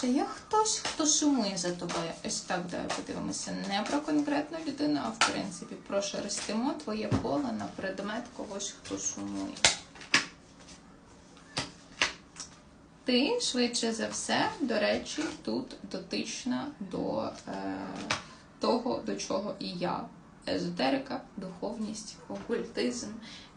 Чи є хтось, хто сумує за тобою? Ось так давай подивимося. Не про конкретну людину, а в принципі прошерстимо твоє поле на предмет когось, хто сумує. Ти, швидше за все, до речі, тут дотична до е, того, до чого і я. Езотерика, духовність, окультизм,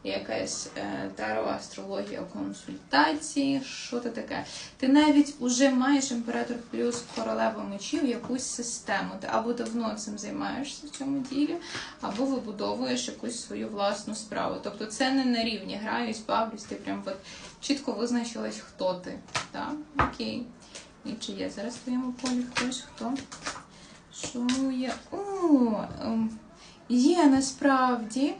якась е, тарова астрологія, консультації. Що це таке? Ти навіть уже маєш імператор плюс королева мечів якусь систему. Ти або давно цим займаєшся в цьому ділі, або вибудовуєш якусь свою власну справу. Тобто це не на рівні граюсь, бавлюсь, ти прям от чітко визначилась, хто ти. Так? Окей. І чи є зараз в твоєму полі хтось, хто сумує? О, ем, є насправді.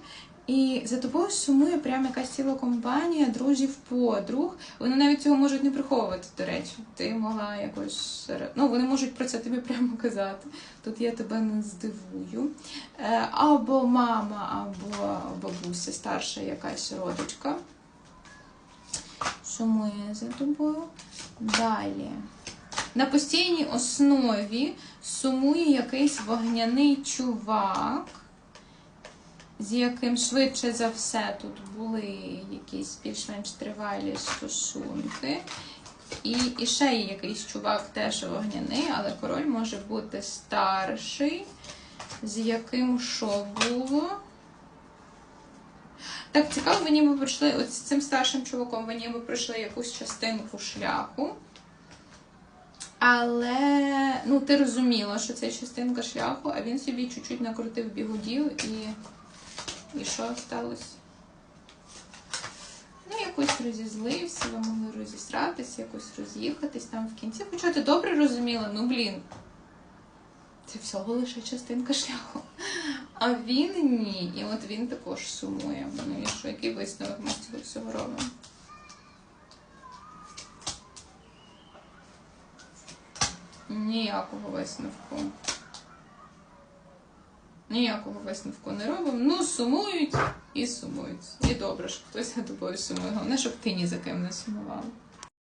І за тобою сумує прям якась ціла компанія друзів, подруг. Вони навіть цього можуть не приховувати, до речі. Ти могла якось ну, вони можуть про це тобі прямо казати. Тут я тебе не здивую. Е, Або мама, або бабуся, старша якась родичка. Сумує за тобою. Далі. На постійній основі сумує якийсь вогняний чувак з яким швидше за все тут були якісь більш-менш тривалі стосунки. І, і ще є якийсь чувак теж вогняний, але король може бути старший, з яким що було. Так, цікаво, ви ніби пройшли от з цим старшим чуваком, ви ніби пройшли якусь частинку шляху. Але ну, ти розуміла, що це частинка шляху, а він собі чуть-чуть накрутив бігудів і. І що сталося? Ну, якось розізлився, ви могли розісратися, якось роз'їхатись там в кінці. Хоча ти добре розуміла, ну блін. Це всього лише частинка шляху. А він ні. І от він також сумує. Ну і що, який висновок ми цього всього робимо? Ніякого висновку. Ніякого висновку не робимо. Ну, сумують і сумують. І добре, що хтось за тобою сумує. Головне, щоб ти ні за ким не сумувала.